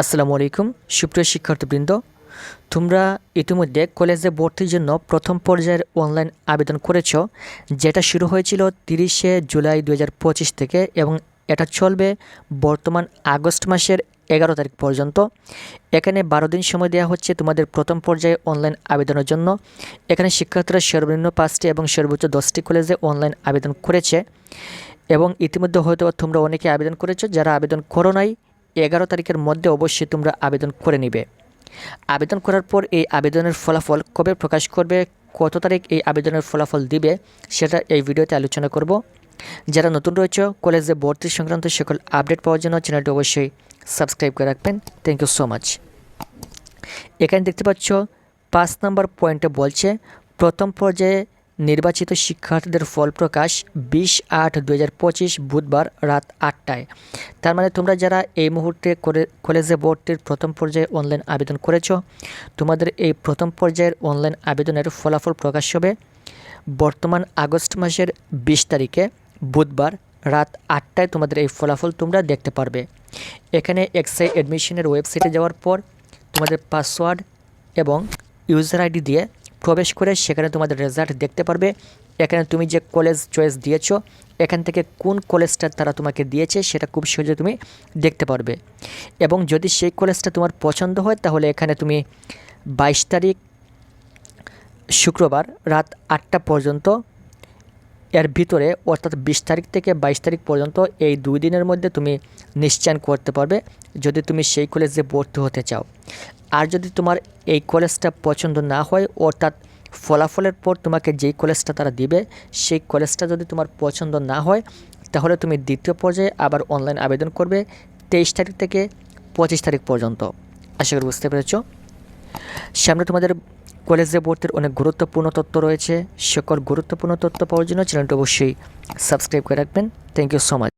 আসসালামু আলাইকুম, সুপ্রিয় শিক্ষার্থীবৃন্দ। তোমরা ইতিমধ্যে কলেজে ভর্তির জন্য প্রথম পর্যায়ের অনলাইন আবেদন করেছ, যেটা শুরু হয়েছিল তিরিশে জুলাই দু হাজার পঁচিশ থেকে এবং এটা চলবে বর্তমান আগস্ট মাসের এগারো তারিখ পর্যন্ত। এখানে বারো দিন সময় দেওয়া হচ্ছে তোমাদের প্রথম পর্যায়ে অনলাইন আবেদনের জন্য। এখানে শিক্ষার্থীরা সর্বনিম্ন পাঁচটি এবং সর্বোচ্চ দশটি কলেজে অনলাইন আবেদন করেছে। এবং ইতিমধ্যে হয়তো তোমরা অনেকে আবেদন করেছ, যারা আবেদন করো নাই এগারো তারিখের মধ্যে অবশ্যই তোমরা আবেদন করে নিবে। আবেদন করার পর এই আবেদনের ফলাফল কবে প্রকাশ করবে, কত তারিখ এই আবেদনের ফলাফল দিবে, সেটা এই ভিডিওতে আলোচনা করব। যারা নতুন রয়েছে, কলেজে ভর্তি সংক্রান্ত সকল আপডেট পাওয়ার জন্য চ্যানেলটি অবশ্যই সাবস্ক্রাইব করে রাখবেন। থ্যাংক ইউ সো মাচ এখানে দেখতে পাচ্ছ, পাঁচ নম্বর পয়েন্টে বলছে, প্রথম পর্যায়ে নির্বাচিত শিক্ষার্থীদের ফল প্রকাশ বিশ আট দু বুধবার রাত আটটায়। তার মানে তোমরা যারা এই মুহূর্তে কলেজে ভর্তির প্রথম পর্যায়ে অনলাইন আবেদন করেছ, তোমাদের এই প্রথম পর্যায়ের অনলাইন আবেদনের ফলাফল প্রকাশ হবে বর্তমান আগস্ট মাসের বিশ তারিখে, বুধবার রাত আটটায় তোমাদের এই ফলাফল তোমরা দেখতে পারবে। এখানে এক্সআই অ্যাডমিশনের ওয়েবসাইটে যাওয়ার পর তোমাদের পাসওয়ার্ড এবং ইউজার আইডি দিয়ে প্রবেশ করে সেখানে তোমাদের রেজাল্ট দেখতে পারবে। এখানে তুমি যে কলেজ চয়েস দিয়েছ, এখান থেকে কোন কলেজটা তারা তোমাকে দিয়েছে সেটা খুব সহজে তুমি দেখতে পারবে। এবং যদি সেই কলেজটা তোমার পছন্দ হয়, তাহলে এখানে তুমি বাইশ তারিখ শুক্রবার রাত আটটা পর্যন্ত এর ভিতরে অর্থাৎ বিশ তারিখ থেকে বাইশ তারিখ পর্যন্ত এই দুই দিনের মধ্যে তুমি নিশ্চয়ন করতে পারবে যদি তুমি সেই কলেজে ভর্তি হতে চাও। আর যদি তোমার এই কলেজটা পছন্দ না হয়, অর্থাৎ ফলাফলের পর তোমাকে যেই কলেজটা তারা দিবে, সেই কলেজটা যদি তোমার পছন্দ না হয়, তাহলে তুমি দ্বিতীয় পর্যায়ে আবার অনলাইন আবেদন করবে তেইশ তারিখ থেকে পঁচিশ তারিখ পর্যন্ত। আশা করি বুঝতে পেরেছ। সামনে তোমাদের কলেজে ভর্তির অনেক গুরুত্বপূর্ণ তথ্য রয়েছে। সকল গুরুত্বপূর্ণ তথ্য পাওয়ার জন্য চ্যানেলটি অবশ্যই সাবস্ক্রাইব করে রাখবেন। Thank you so much